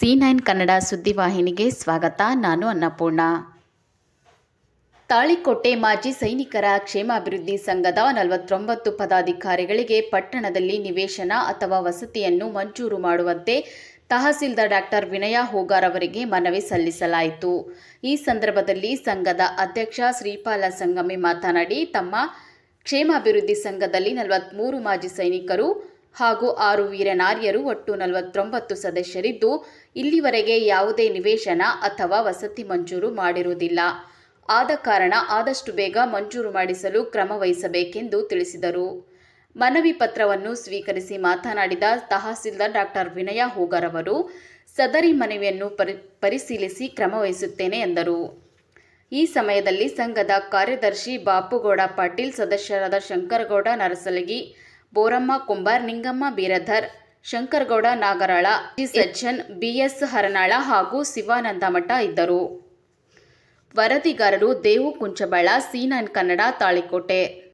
C nine Kannada ಸುದ್ದಿವಾಹಿನಿಗೆ ಸ್ವಾಗತ. ನಾನು ಅನ್ನಪೂರ್ಣ. ತಾಳಿಕೋಟೆ ಮಾಜಿ ಸೈನಿಕರ ಕ್ಷೇಮಾಭಿವೃದ್ಧಿ ಸಂಘದ ನಲವತ್ತೊಂಬತ್ತು ಪದಾಧಿಕಾರಿಗಳಿಗೆ ಪಟ್ಟಣದಲ್ಲಿ ನಿವೇಶನ ಅಥವಾ ವಸತಿಯನ್ನು ಮಂಜೂರು ಮಾಡುವಂತೆ ತಹಸೀಲ್ದಾರ್ ಡಾಕ್ಟರ್ ವಿನಯ ಹೋಗಾರ್ ಅವರಿಗೆ ಮನವಿ ಸಲ್ಲಿಸಲಾಯಿತು. ಈ ಸಂದರ್ಭದಲ್ಲಿ ಸಂಘದ ಅಧ್ಯಕ್ಷ ಶ್ರೀಪಾಲ ಸಂಗಮಿ ಮಾತನಾಡಿ, ತಮ್ಮ ಕ್ಷೇಮಾಭಿವೃದ್ಧಿ ಸಂಘದಲ್ಲಿ ನಲವತ್ತ್ಮೂರು ಮಾಜಿ ಸೈನಿಕರು ಹಾಗೂ ಆರು ವೀರನಾರ್ಯರು ಒಟ್ಟು ನಲವತ್ತೊಂಬತ್ತು ಸದಸ್ಯರಿದ್ದು, ಇಲ್ಲಿವರೆಗೆ ಯಾವುದೇ ನಿವೇಶನ ಅಥವಾ ವಸತಿ ಮಂಜೂರು ಮಾಡಿರುವುದಿಲ್ಲ. ಆದ ಕಾರಣ ಆದಷ್ಟು ಬೇಗ ಮಂಜೂರು ಮಾಡಿಸಲು ಕ್ರಮ ವಹಿಸಬೇಕೆಂದು ತಿಳಿಸಿದರು. ಮನವಿ ಪತ್ರವನ್ನು ಸ್ವೀಕರಿಸಿ ಮಾತನಾಡಿದ ತಹಸೀಲ್ದಾರ್ ಡಾಕ್ಟರ್ ವಿನಯ ಹೂಗರ್ ಅವರು, ಸದರಿ ಮನವಿಯನ್ನು ಪರಿ, ಪರಿಶೀಲಿಸಿ ಕ್ರಮ ವಹಿಸುತ್ತೇನೆ ಎಂದರು. ಈ ಸಮಯದಲ್ಲಿ ಸಂಘದ ಕಾರ್ಯದರ್ಶಿ ಬಾಪುಗೌಡ ಪಾಟೀಲ್, ಸದಸ್ಯರಾದ ಶಂಕರಗೌಡ ನರಸಲಗಿ ಬೋರಮ್ಮ ಕುಂಬಾರ್, ನಿಂಗಮ್ಮ ಬೀರಧರ್, ಶಂಕರಗೌಡ ನಾಗರಾಳ, ಜಿ ಸಜ್ಜನ್ ಬಿಎಸ್ ಹರನಾಳ ಹಾಗೂ ಶಿವಾನಂದ ಮಠ ಇದ್ದರು. ವರದಿಗಾರರು ದೇವು ಕುಂಚಬಾಳ ಸಿ ನೈನ್ ಕನ್ನಡ, ತಾಳಿಕೋಟೆ.